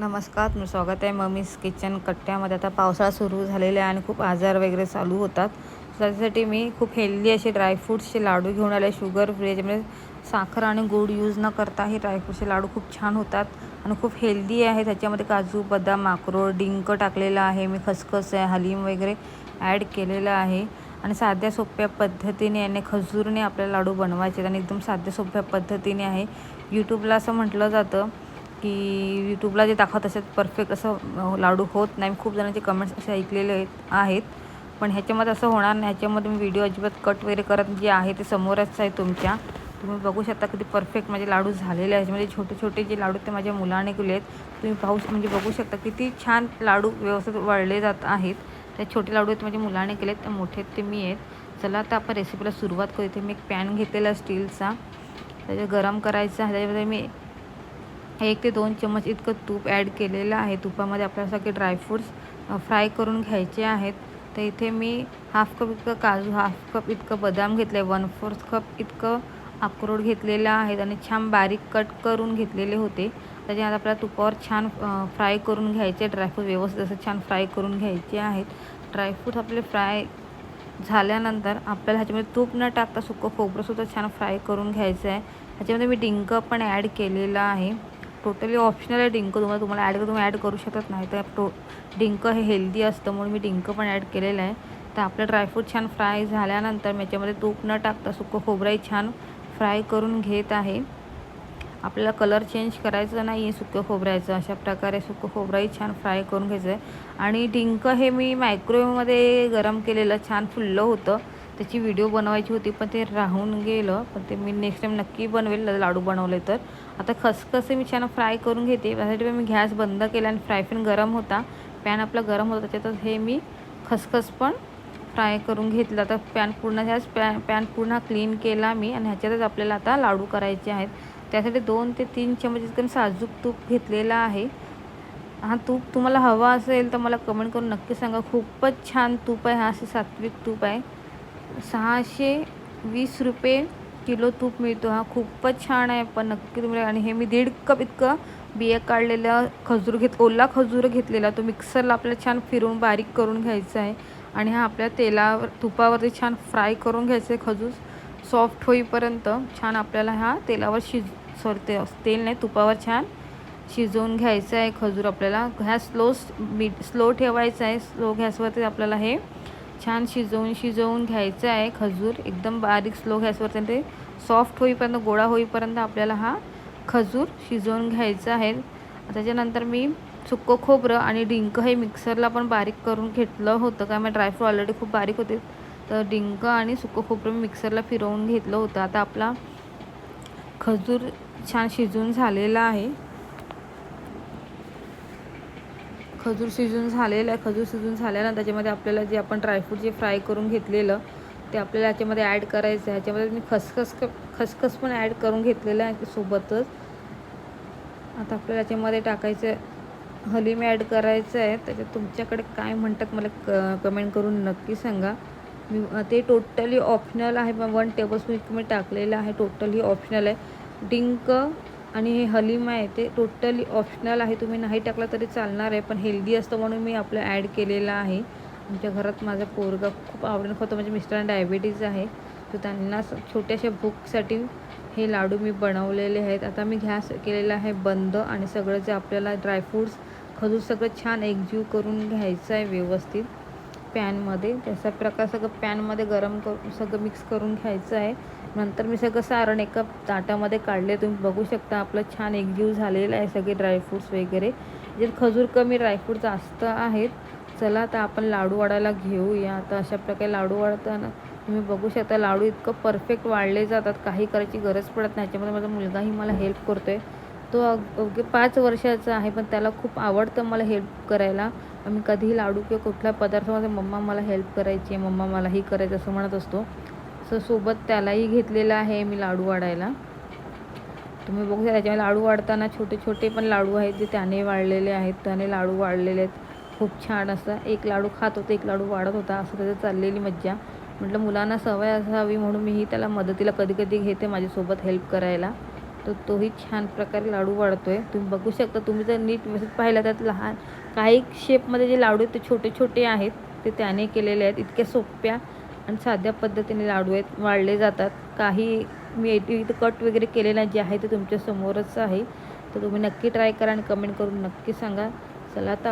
नमस्कार मी स्वागत आहे मम्मीज किचन कट्ट्यामध्ये. आता पावसाळा सुरू झालेला आहे आणि खूप आजार वगैरे चालू होतात. त्याच्यासाठी मी खूप हेल्दी असे ड्रायफ्रूट्सचे लाडू घेऊन आले. शुगर फ्री म्हणजे साखर आणि गूळ यूज न करता हे ड्रायफ्रूटचे लाडू खूप छान होतात आणि खूप हेल्दी आहे. त्याच्यामध्ये काजू बदाम अक्रोड डिंक टाकलेलं आहे. मी खसखस आहे हलीम वगैरे ॲड केलेलं आहे. आणि साध्या सोप्या पद्धतीने याने खजूरने आपल्याला लाडू बनवायचे आणि एकदम साध्या सोप्या पद्धतीने आहे. यूट्यूबला असं म्हटलं जातं की यूट्यूबला जे दाखवत असतात परफेक्ट असं लाडू होत नाही. खूप जणांचे कमेंट्स असे ऐकलेले आहेत. पण ह्याच्यामध्ये असं होणार नाही. ह्याच्यामध्ये मी व्हिडिओ अजिबात कट वगैरे करत जे आहे ते समोरच आहे तुमच्या. तुम्ही बघू शकता किती परफेक्ट माझे लाडू झालेले आहेत. म्हणजे छोटे छोटे जे लाडू ते माझ्या मुलाने केले आहेत. तुम्ही पाहू म्हणजे बघू शकता किती छान लाडू व्यवस्थित वळले जात आहेत. ते छोटे लाडू आहेत माझ्या मुलाने केले आहेत. ते मोठे आहेत ते मी आहेत. चला आता आपण रेसिपीला सुरुवात करू इथे मी एक पॅन घेतलेला स्टीलचा त्याचे गरम करायचा. त्याच्यामध्ये मी एक ते दोन चम्मच इतकं तूप ॲड केलेलं आहे. तुपामध्ये आपल्याला सगळे ड्रायफ्रूट्स फ्राय करून घ्यायचे आहेत. तर इथे मी हाफ कप इतकं काजू हाफ कप इतकं बदाम घेतलं आहे वन फोर्थ कप इतकं अक्रोड घेतलेलं आहे आणि छान बारीक कट करून घेतलेले होते. त्याच्यात आपल्याला तुपावर छान फ्राय करून घ्यायचे ड्रायफ्रूट व्यवस्थित असं छान फ्राय करून घ्यायचे आहेत. ड्रायफ्रूट आपले फ्राय झाल्यानंतर आपल्याला ह्याच्यामध्ये तूप न टाकता सुकं खोबरंसुद्धा छान फ्राय करून घ्यायचं आहे ह्याच्यामध्ये मी डिंक पण ॲड केलेला आहे. टोटली ऑप्शनल आहे डिंक. तुम्हाला तुम्हाला ॲड तुम्ही ॲड करू शकत नाही. तर टो डिंक हे हेल्दी असतं म्हणून मी डिंक पण ॲड केलेलं आहे. तर आपलं ड्रायफ्रूट छान फ्राय झाल्यानंतर मी याच्यामध्ये तूप न टाकता सुकं खोबराई छान फ्राय करून घेत आहे. आपल्याला कलर चेंज करायचं नाही आहे सुकं खोबऱ्याचं. अशा प्रकारे सुकं खोबराई छान फ्राय करून घ्यायचं आहे. आणि डिंक हे मी मायक्रोवेवमध्ये गरम केलेलं छान फुललं होतं. त्याची व्हिडिओ बनवायची होती पण ते राहून गेलं. पण ते मी नेक्स्ट टाईम नक्की बनवेल लाडू बनवले तर. आता खसखस मी छान फ्राय करून घेते. त्यासाठी मी गॅस बंद केला आणि फ्राय पॅन गरम होता. पॅन आपला गरम होता त्याच्यातच हे मी खसखस पण फ्राय करून घेतलं. आता पॅन पूर्ण गॅस पॅन पॅन पूर्ण क्लीन केला मी आणि ह्याच्यातच आपल्याला आता लाडू करायचे आहेत. त्यासाठी दोन ते तीन चमचे इतकं साजूक तूप घेतलेला आहे. हा तूप तुम्हाला हवा असेल तर मला कमेंट करून नक्की सांगा. खूपच छान तूप आहे हा असे सात्विक तूप आहे. सहाशे वीस रुपये किलो तूप मिळतो. हा खूपच छान आहे. पण नक्की तुम्ही आणि हे मी दीड कप इतकं बिया काढलेलं खजूर घेत ओला खजूर घेतलेला. तो मिक्सरला आपल्याला छान फिरून बारीक करून घ्यायचा आहे. आणि हा आपल्या तेलावर तुपावरती छान फ्राय करून घ्यायचं आहे खजूर. सॉफ्ट होईपर्यंत छान आपल्याला हा तेलावर शिज सॉरी ते तेल नाही तुपावर छान शिजवून घ्यायचं आहे खजूर आपल्याला. गॅस स्लो मी स्लो ठेवायचा आहे. स्लो गॅसवरती आपल्याला हे छान शिजवून शिजवून घ्यायचं आहे खजूर. एकदम बारीक स्लो गॅसवरती. ते सॉफ्ट होईपर्यंत गोळा होईपर्यंत आपल्याला हा खजूर शिजवून घ्यायचा आहे. त्याच्यानंतर मी सुक्कं खोबरं आणि डिंक हे मिक्सरला पण बारीक करून घेतलं होतं. काय मग ड्रायफ्रूट ऑलरेडी खूप बारीक होते. तर डिंक आणि सुक्कं खोबरं मी मिक्सरला फिरवून घेतलं होतं. आता आपला खजूर छान शिजून झालेला आहे. खजूर शिजून झालेलं आहे. खजूर शिजून झाल्यानं त्याच्यामध्ये आपल्याला जे आपण ड्रायफ्रूट जे फ्राय करून घेतलेलं ते आपल्याला याच्यामध्ये ॲड करायचं आहे. ह्याच्यामध्ये मी खसखस खसखस पण ॲड करून घेतलेलं आहे सोबतच. आता आपल्याला याच्यामध्ये टाकायचं हलीम ॲड करायचं आहे. त्याच्यात तुमच्याकडे काय म्हणतात मला क कमेंट करून नक्की सांगा. मी ते टोटली ऑप्शनल आहे. वन टेबलस्पून इतकं मी टाकलेलं आहे. टोटली ऑप्शनल आहे. डिंक आणि हे हलीम आहे ते टोटली ऑप्शनल आहे. तुम्ही नाही टाकला तरी चालणार आहे पण हेल्दी असतं म्हणून मी आपलं ॲड केलेलं आहे. आमच्या घरात माझा पोरगा खूप आवडीनं खातो म्हणजे मिस्टरांना डायबिटीज आहे. तर त्यांना छोट्याशा भूकसाठी हे लाडू मी बनवलेले आहेत. आता मी गॅस केलेला आहे बंद आणि सगळं जे आपल्याला ड्रायफ्रूट्स खजूर सगळं छान एकजीव करून घ्यायचं आहे व्यवस्थित पॅनमध्ये त्याचा प्रकार सगळं पॅनमध्ये गरम करून सगळं मिक्स करून घ्यायचं आहे. नंतर मी सगळं सारण एका ताटामध्ये काढले. तुम्ही बघू शकता आपलं छान एकजीव झालेलं आहे सगळे ड्रायफ्रूट्स वगैरे. जे खजूर कमी ड्रायफ्रूट जास्त आहेत चला आता आपण लाडू वाढायला घेऊया. आता अशा प्रकारे लाडू वाढताना तुम्ही बघू शकता लाडू इतकं परफेक्ट वाढले जातात. काही करायची गरज पडत नाही. याच्यामध्ये माझा मुलगाही मला हेल्प करतो आहे तो अग- पाच वर्षाचा आहे पण त्याला खूप आवडतं मला हेल्प करायला. आम्ही कधीही लाडू किंवा कुठला पदार्थ माझ्या मम्मा मला हेल्प करायची आहे मम्मा मलाही करायचं असं म्हणत असतो. सो सोबत त्यालाही घेतलेलं आहे मी लाडू वाढायला. तुम्ही बघू शकता त्याच्यामध्ये लाडू वाढताना छोटे छोटे पण लाडू आहेत जे त्याने वाढलेले आहेत. त्याने लाडू वाढलेले आहेत. खूप छान असं एक लाडू खात होता एक लाडू वाढत होता असं त्याचं चाललेली मज्जा. म्हटलं मुलांना सवय असावी म्हणून मीही त्याला मदतीला कधी कधी घेते माझ्यासोबत हेल्प करायला. तर तोही छान प्रकारे लाडू वाढतो आहे तुम्ही बघू शकता तुम्ही जर नीट व्यवस्थित पाहिलं तर लहान काही शेपमध्ये जे लाडू आहेत ते छोटे छोटे आहेत. ते त्याने केलेले आहेत. इतक्या सोप्या आणि साध्या पद्धतीने लाडू आहेत वाढले जातात. काही मी इथं कट वगैरे केले नाही जे आहे ते तुमच्यासमोरच आहे. तर तुम्ही नक्की ट्राय करा आणि कमेंट करून नक्की सांगा. चला आता